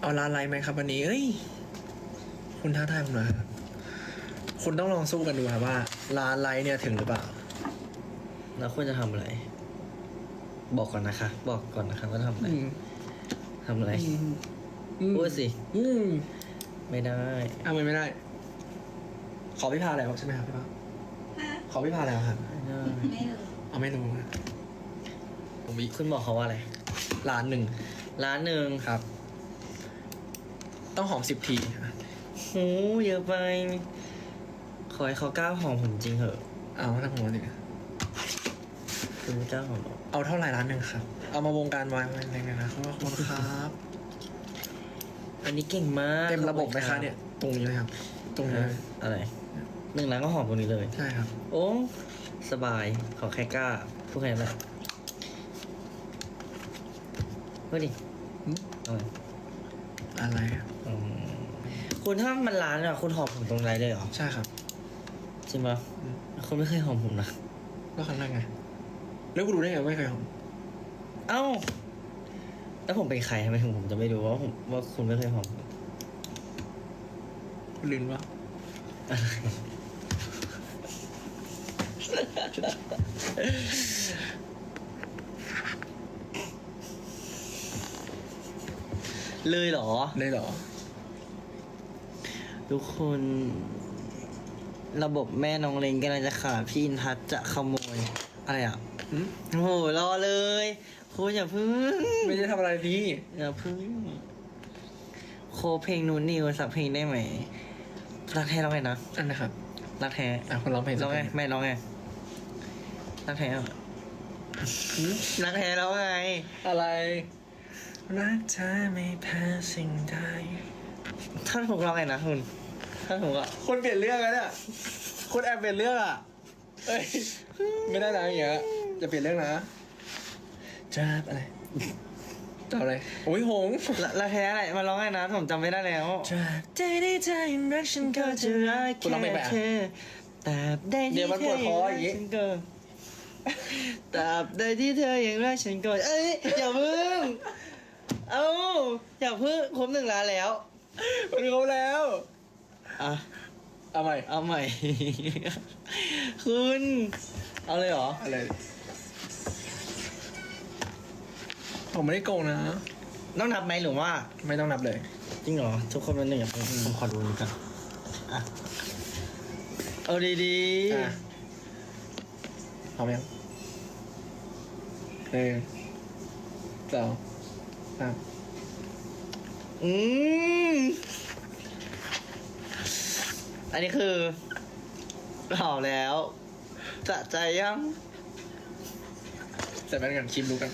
เอาร้านไลฟ์ไหมครับวันนี้เอ้ย คุณท้าทายผมหน่อยครับคุณต้องลองสู้กันดูครับว่าร้านไลฟ์เนี่ยถึงหรือเปล่า แล้วควรจะทำอะไร บอกก่อนนะคะ บอกก่อนนะคะว่าทำอะไรอืมทำอะไรอืมอืมพูดสิ อืมไม่ได้ เอาไม่ไม่ได้ ขอพี่พาแล้วใช่ไหมครับพี่พาฮะขอพี่พาแล้วครับ ไม่ได้ ไม่รู้เอาไม่รู้อะผมมีคุณบอกเขาว่าอะไร ร้านหนึ่งร้านหนึ่งครับ ต้องหอมสิบทีนะโหเยอะไป ขอให้เขากล้าหอมผมจริงเหอะเอาถ้าผมว่าดิคุณไม่กล้าหอมหรอกเอาเท่าไหร่ร้านหนึ่งครับ เอามาวงการวางไว้ในนะขอบคุณครับ อันนี้เก่งมากเต็มระบบไหมคะเนี่ย ตรงนี้เลยครับ ตรงนี้อะเลยอะไรหนึ่งร้านก็หอมตรงนี้เลย ใช่ครับ โอ้สบาย ขอแค่กล้าพูดแค่นั้นแหละพูดดิอืมเอาไง อะไรอะอืมคุณถ้ามันร้านอะคุณหอมผมตรงไหนเลยเหรอใช่ครับ จริงปะอืม คุณไม่เคยหอมผมนะก็ครั้งแรกไง แล้วกูรู้ได้ไงว่าไม่เคยหอมเอ้าแล้วผมเป็นใครทำไมถึงผมจะไม่รู้ว่าผมว่าคุณไม่เคยหอมผมคุณลืมว่า เลยเหรอ เลยเหรอ ทุกคน ระบบแม่น้องเล็งกำลังจะขาดพี่อินทัศน์จะขโมย อะไรอะอืมโอ้โหรอเลยคุณอย่าพึ่งไม่ได้ทำอะไรดีอย่าพึ่ง โคเพลงนูนนิวสักเพลงได้ไหมรักแท้ร้องไงนะอันนะครับรักแท้อะคนร้องเพลงร้องไงสักเพลแม่ร้องไงรักแท้อะอืมรักแท้ร้องไง อะไร รักเธอไม่แพ้สิ่งใดท่านถูกร้องไงนะคุณท่านถูกอะคนเปลี่ยนเรื่องแล้วเนี่ยคนแอบเปลี่ยนเรื่องอะเอ้ยไม่ได้นะอย่างเงี้ยจะเปลี่ยนเรื่องนะจับอะไรจับอะไรโอ้ยหงส์รักรักแท้อะไรมาร้องไงนะผมจำไม่ได้แล้วจับใจได้ใจรักฉันก็จะรักคุณร้องเพลงแค่ไปอะเธอแต่ได้เดี๋ที่ยวมันเธปวอดคออย่างงี้ฉันก็ตราบใดที่เธอยังรักฉันก็เอ้ยอย่าพึ่ง เอ้าอย่าพึ่งครบหนึ่งล้านแล้ว มันเขาแล้วอะเอาใหม่เอาใหม่ คุณเอาเลยเหรออะไรผมไม่ได้โกงนะ ต้องนับไหมหรือว่า ไม่ต้องนับเลย จริงเหรอ ทุกคนเป็นหนึ่งอย่างผมผมขอดูนี่กันอะเอาดีอะพร้อมยังหนึ่งสอง สามๆอืมอันนี้คือหอมแล้วจะใจยังใส่แว่นกันชิมดูกัน